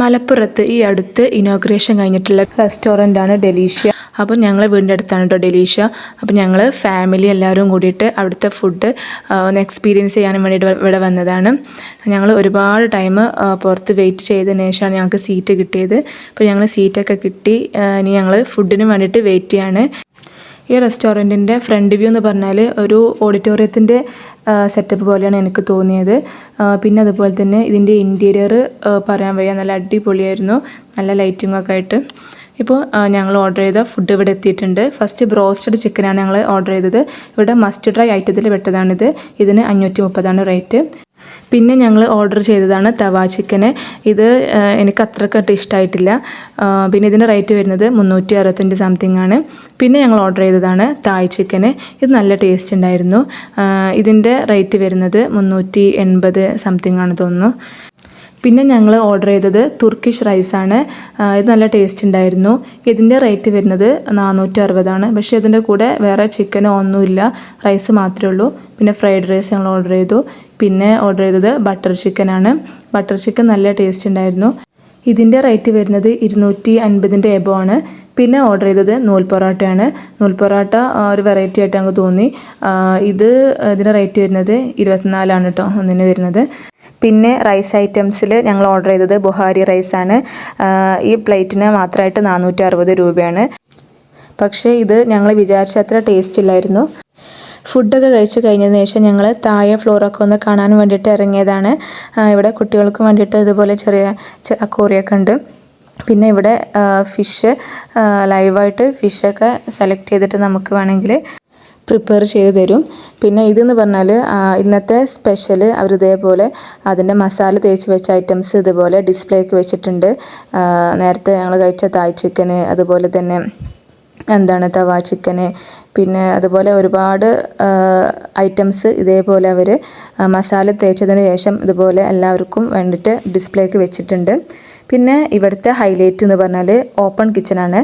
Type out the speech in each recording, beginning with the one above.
മലപ്പുറത്ത് ഈ അടുത്ത് ഇനോഗ്രേഷൻ കഴിഞ്ഞിട്ടുള്ള റെസ്റ്റോറന്റ് ആണ് ഡെലീഷ്യ. അപ്പോൾ ഞങ്ങൾ വീടിന്റെ അടുത്താണ് കേട്ടോ ഡെലീഷ്യ. അപ്പോൾ ഞങ്ങൾ ഫാമിലി എല്ലാവരും കൂടിയിട്ട് അവിടുത്തെ ഫുഡ് ഒന്ന് എക്സ്പീരിയൻസ് ചെയ്യാനും വേണ്ടിയിട്ട് ഇവിടെ വന്നതാണ്. ഞങ്ങൾ ഒരുപാട് ടൈം പുറത്ത് വെയിറ്റ് ചെയ്തതിന് ശേഷമാണ് ഞങ്ങൾക്ക് സീറ്റ് കിട്ടിയത്. അപ്പോൾ ഞങ്ങൾ സീറ്റൊക്കെ കിട്ടി ഇനി ഞങ്ങൾ ഫുഡിന് വേണ്ടിയിട്ട് വെയിറ്റ് ചെയ്യാണ്. ഈ റെസ്റ്റോറന്റിന്റെ ഫ്രണ്ട് വ്യൂ എന്ന് പറഞ്ഞാൽ ഒരു ഓഡിറ്റോറിയത്തിന്റെ സെറ്റപ്പ് പോലെയാണ് എനിക്ക് തോന്നിയത്. പിന്നെ അതുപോലെ തന്നെ ഇതിന്റെ ഇന്റീരിയർ പറയാൻ വയ്യ. നല്ല അടിപൊളിയായിരുന്നു. നല്ല ലൈറ്റിംഗ് ഒക്കെ ആയിട്ട്. ഇപ്പോൾ ഞങ്ങൾ ഓർഡർ ചെയ്ത ഫുഡ് ഇവിടെ എത്തിയിട്ടുണ്ട്. ഫസ്റ്റ് ബ്രോസ്റ്റഡ് ചിക്കനാണ് ഞങ്ങൾ ഓർഡർ ചെയ്തത്. ഇവിടെ മസ്റ്റ് ഡ്രൈ ഐറ്റത്തിൽ പെട്ടതാണിത്. ഇതിന് അഞ്ഞൂറ്റി മുപ്പതാണ് റേറ്റ് പിന്നെ ഞങ്ങൾ ഓർഡർ ചെയ്തതാണ് തവാ ചിക്കന് ഇത് എനിക്ക് അത്രക്കട്ട് ഇഷ്ടമായിട്ടില്ല പിന്നെ ഇതിന്റെ റേറ്റ് വരുന്നത് മുന്നൂറ്റി അറുപത്തഞ്ച് സംതിങ് ആണ്. പിന്നെ ഞങ്ങൾ ഓർഡർ ചെയ്തതാണ് തായ് ചിക്കന് ഇത് നല്ല ടേസ്റ്റ് ഉണ്ടായിരുന്നു. ഇതിന്റെ റേറ്റ് വരുന്നത് മുന്നൂറ്റി എൺപത് സംതിങ് ആണ് തോന്നുന്നു. പിന്നെ ഞങ്ങൾ ഓർഡർ ചെയ്തത് തുർക്കിഷ് റൈസാണ് ഇത് നല്ല ടേസ്റ്റ് ഉണ്ടായിരുന്നു. ഇതിന്റെ റേറ്റ് വരുന്നത് നാനൂറ്റി അറുപതാണ് പക്ഷേ ഇതിന്റെ കൂടെ വേറെ ചിക്കനോ ഒന്നുമില്ല. റൈസ് മാത്രമേ ഉള്ളൂ. പിന്നെ ഫ്രൈഡ് റൈസ് ഞങ്ങൾ ഓർഡർ ചെയ്തു. പിന്നെ ഓർഡർ ചെയ്തത് ബട്ടർ ചിക്കനാണ് ബട്ടർ ചിക്കൻ നല്ല ടേസ്റ്റ് ഉണ്ടായിരുന്നു ഇതിന്റെ റേറ്റ് വരുന്നത് ഇരുന്നൂറ്റി അൻപതിന്റെ എബോ ആണ്. പിന്നെ ഓർഡർ ചെയ്തത് നൂൽ പൊറോട്ടയാണ്. നൂൽ പൊറോട്ട ഒരു വെറൈറ്റി ആയിട്ട് ഞങ്ങൾക്ക് തോന്നി. ഇത് ഇതിന്റെ റേറ്റ് വരുന്നത് ഇരുപത്തിനാലാണ് കേട്ടോ ഒന്നിന് വരുന്നത്. പിന്നെ റൈസ് ഐറ്റംസിൽ ഞങ്ങൾ ഓർഡർ ചെയ്തത് ബുഹാരി റൈസാണ് ഈ പ്ലേറ്റിന് മാത്രമായിട്ട് നാനൂറ്റി രൂപയാണ്. പക്ഷേ ഇത് ഞങ്ങൾ വിചാരിച്ച അത്ര ടേസ്റ്റ് ഇല്ലായിരുന്നു. ഫുഡൊക്കെ കഴിച്ച് കഴിഞ്ഞതിന് ശേഷം ഞങ്ങൾ താഴെ ഫ്ലോറൊക്കെ ഒന്ന് കാണാൻ വേണ്ടിയിട്ട് ഇറങ്ങിയതാണ്. ഇവിടെ കുട്ടികൾക്ക് വേണ്ടിയിട്ട് ഇതുപോലെ ചെറിയ അക്കോറിയൊക്കെ ഉണ്ട്. പിന്നെ ഇവിടെ ഫിഷ് ലൈവായിട്ട് ഫിഷൊക്കെ സെലക്ട് ചെയ്തിട്ട് നമുക്ക് വേണമെങ്കിൽ പ്രിപ്പയർ ചെയ്ത് തരും. പിന്നെ ഇതെന്ന് പറഞ്ഞാൽ ഇന്നത്തെ സ്പെഷ്യൽ അവർ ഇതേപോലെ അതിന്റെ മസാല തേച്ച് വെച്ച ഐറ്റംസ് ഇതുപോലെ ഡിസ്പ്ലേക്ക് വെച്ചിട്ടുണ്ട്. നേരത്തെ ഞങ്ങൾ കഴിച്ച തായ് ചിക്കന് അതുപോലെ തന്നെ എന്താണ് തവ ചിക്കന് പിന്നെ അതുപോലെ ഒരുപാട് ഐറ്റംസ് ഇതേപോലെ അവർ മസാല തേച്ചതിന് ശേഷം ഇതുപോലെ എല്ലാവർക്കും വേണ്ടിയിട്ട് ഡിസ്പ്ലേക്ക് വെച്ചിട്ടുണ്ട്. പിന്നെ ഇവിടുത്തെ ഹൈലൈറ്റ് എന്ന് പറഞ്ഞാൽ ഓപ്പൺ കിച്ചണാണ്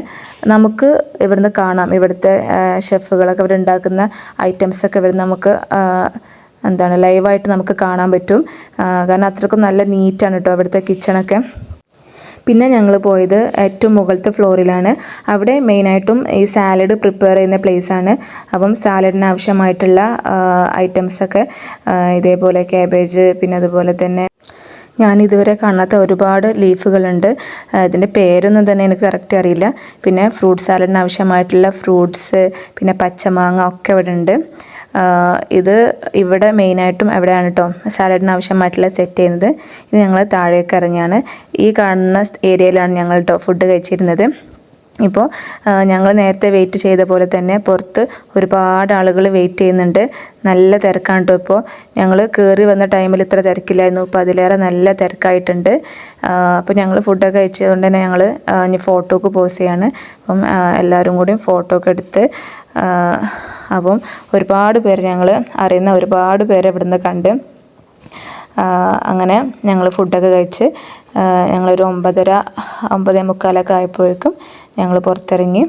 നമുക്ക് ഇവിടുന്ന് കാണാം. ഇവിടുത്തെ ഷെഫുകളൊക്കെ ഇവിടെ ഉണ്ടാക്കുന്ന ഐറ്റംസൊക്കെ ഇവിടെ നമുക്ക് എന്താണ് ലൈവായിട്ട് നമുക്ക് കാണാൻ പറ്റും. കാരണം അത്രക്കും നല്ല നീറ്റാണ് കേട്ടോ ഇവിടുത്തെ കിച്ചണൊക്കെ പിന്നെ ഞങ്ങൾ പോയത് ഏറ്റവും മുകളിലത്തെ ഫ്ലോറിലാണ്. അവിടെ മെയിനായിട്ടും ഈ സാലഡ് പ്രിപ്പയർ ചെയ്യുന്ന place ആണ്. അപ്പം സാലഡിന് ആവശ്യമായിട്ടുള്ള ഐറ്റംസൊക്കെ ഇതേപോലെ ക്യാബേജ് പിന്നെ അതുപോലെ തന്നെ ഞാൻ ഇതുവരെ കാണാത്ത ഒരുപാട് ലീഫുകളുണ്ട് ഇതിന്റെ പേരൊന്നും തന്നെ എനിക്ക് കറക്റ്റ് അറിയില്ല. പിന്നെ ഫ്രൂട്ട് സാലഡിന് ആവശ്യമായിട്ടുള്ള ഫ്രൂട്ട്സ് പിന്നെ പച്ചമാങ്ങ ഒക്കെ ഇവിടെ ഉണ്ട് ഇത് ഇവിടെ മെയിനായിട്ടും എവിടെയാണ് കേട്ടോ സാലഡിന് ആവശ്യമായിട്ടുള്ള സെറ്റ് ചെയ്യുന്നത്. ഇത് ഞങ്ങൾ താഴേക്ക് ഇറങ്ങിയാണ്. ഈ കാണുന്ന ഏരിയയിലാണ് ഞങ്ങൾ കേട്ടോ ഫുഡ് കഴിച്ചിരുന്നത്. ഇപ്പോൾ ഞങ്ങൾ നേരത്തെ വെയിറ്റ് ചെയ്ത പോലെ തന്നെ പുറത്ത് ഒരുപാട് ആളുകൾ വെയിറ്റ് ചെയ്യുന്നുണ്ട്. നല്ല തിരക്കാണ് കേട്ടോ ഇപ്പോൾ ഞങ്ങൾ കയറി വന്ന ടൈമിൽ ഇത്ര തിരക്കില്ലായിരുന്നു. ഇപ്പോൾ അതിലേറെ നല്ല തിരക്കായിട്ടുണ്ട്. അപ്പോൾ ഞങ്ങൾ ഫുഡൊക്കെ കഴിച്ചതുകൊണ്ട് തന്നെ ഞങ്ങൾ ഫോട്ടോക്ക് പോസ് ചെയ്യാണ്. അപ്പം എല്ലാവരും കൂടിയും ഫോട്ടോ ഒക്കെ എടുത്ത് അപ്പം ഒരുപാട് പേര് ഞങ്ങൾ അറിയുന്ന ഒരുപാട് പേരെ ഇവിടുന്ന് കണ്ട് അങ്ങനെ ഞങ്ങൾ ഫുഡൊക്കെ കഴിച്ച് ഞങ്ങളൊരു ഒമ്പതര ഒമ്പതേ മുക്കാലൊക്കെ ആയപ്പോഴേക്കും ഞങ്ങൾ പുറത്തിറങ്ങി.